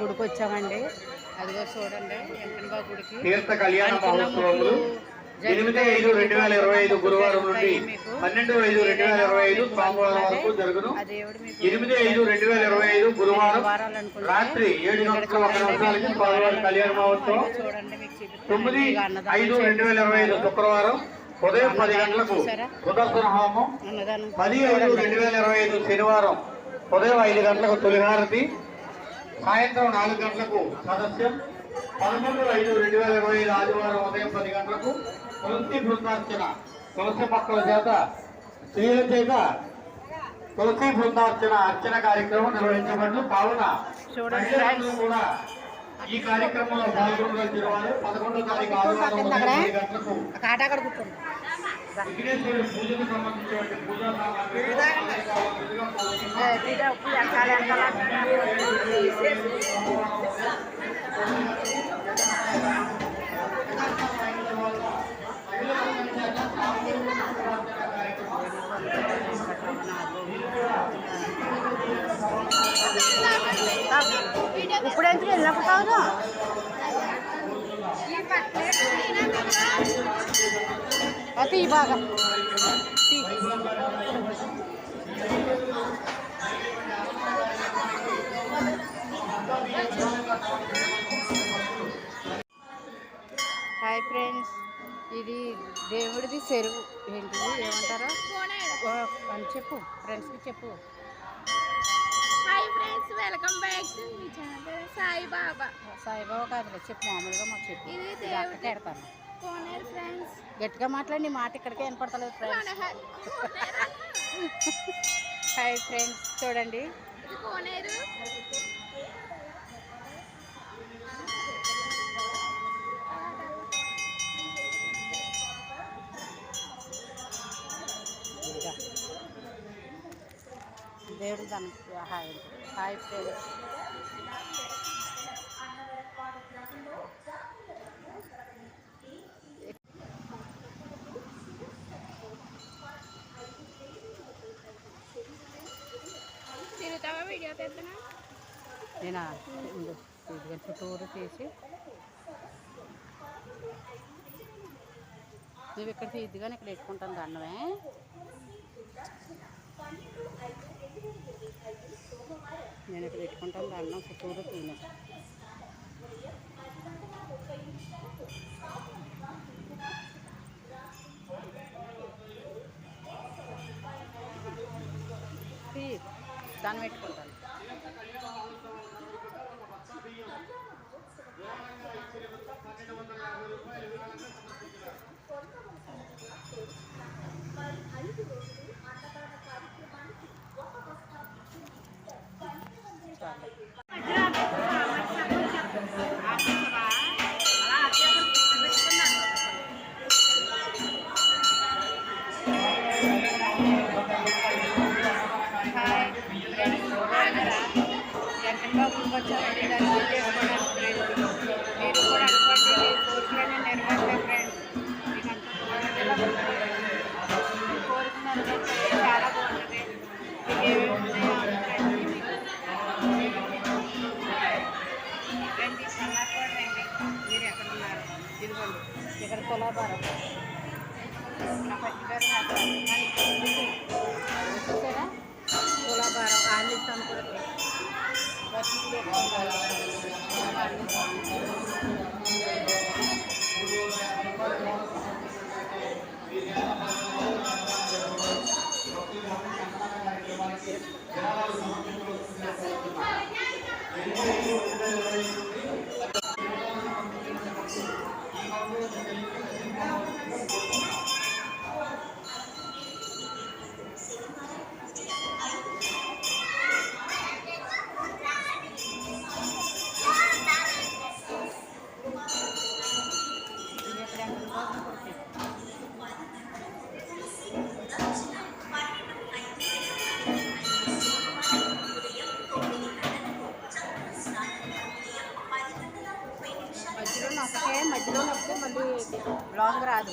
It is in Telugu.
గుడికి వచ్చామండి. అదిగో చూడండి వెంకటబాబు గుడికి. తీర్థ కళ్యాణ మహోత్సవములు. ఎనిమిది ఐదు రెండు వేల ఇరవై ఐదు గురువారం నుండి పన్నెండు ఐదు రెండు వేల ఇరవై ఐదు సోమవారం వరకు జరుగును. ఎనిమిది ఐదు రెండు వేల ఇరవై ఐదు గురువారం రాత్రి ఏడు గంటల ఒక నిమిషాలకి స్వామివారి కళ్యాణ మహోత్సవం. తొమ్మిది ఐదు రెండు వేల ఇరవై ఐదు శుక్రవారం ఉదయం పది గంటలకు సుదర్శన హోమం. పది ఐదు రెండు వేల ఇరవై ఐదు శనివారం ఉదయం ఐదు గంటలకు తొలిహారతి. సాయంత్రం నాలుగు గంటలకు సదస్యం. పదకొండు ఐదు రెండు వేల ఇరవై ఐదు ఆదివారం ఉదయం పది గంటలకు తులసి బృందార్చన. తులసి మొక్కల చేత స్త్రీల చేత తులసి బృందార్చన అర్చన కార్యక్రమం నిర్వహించబడును కావున కూడా ఈ కార్యక్రమంలో పాల్గొనవలసిన వారు పదకొండో తారీఖు గంటలకు విఘ్నేశ్వరుడి పూజకు సంబంధించినటువంటి పూజా ఇప్పుడు ఎందుకు వెళ్ళినప్పుడు కాదు అది బాగా తీ. దేవుడిది చెరువు. ఏంటిది? ఏమంటారా? అని చెప్పు. ఫ్రెండ్స్కి చెప్పు. Hi friends welcome back to me channel Sai Baba Saibaba కాదులే చెప్పు మామూలుగా మాకు చెప్పు. ఇది దేవుడి ఎడతాను కోనేరు ఫ్రెండ్స్ గట్టిగా మాట్లాడి మాట ఇక్కడికే వినపడతలేదు ఫ్రెండ్స్ హాయ్ ఫ్రెండ్స్ చూడండి. కోనేరు. దేవుడు దానికి హాయ్ హాయ్ ఫ్రెండ్స్ నేనా వీడియో చుట్టూరు తీసి. నువ్వు ఇక్కడ తీద్దిగానే ఇక్కడ పెట్టుకుంటాను దాన్నమే నేను ఇక్కడ పెట్టుకుంటాను దండం చుట్టూరు తీను. తీ దాన్ని పెట్టుకుంటాను. చాలు వెంకటబాబు వచ్చారండి దర్శనం చేసుకోవడానికి ఫ్రెండ్స్ మీరు కూడా అనుకోండి మీ కోరికలను నెరవేర్చే ఫ్రెండ్స్ మీకు అంత కోరిక చాలా బాగుంటుంది మీకు ఏమేమి ఉన్నాయో రండి రండి మీరు ఎక్కడ ఉన్నారు ఇదిగోండి ఇక్కడ తులాభారం longrado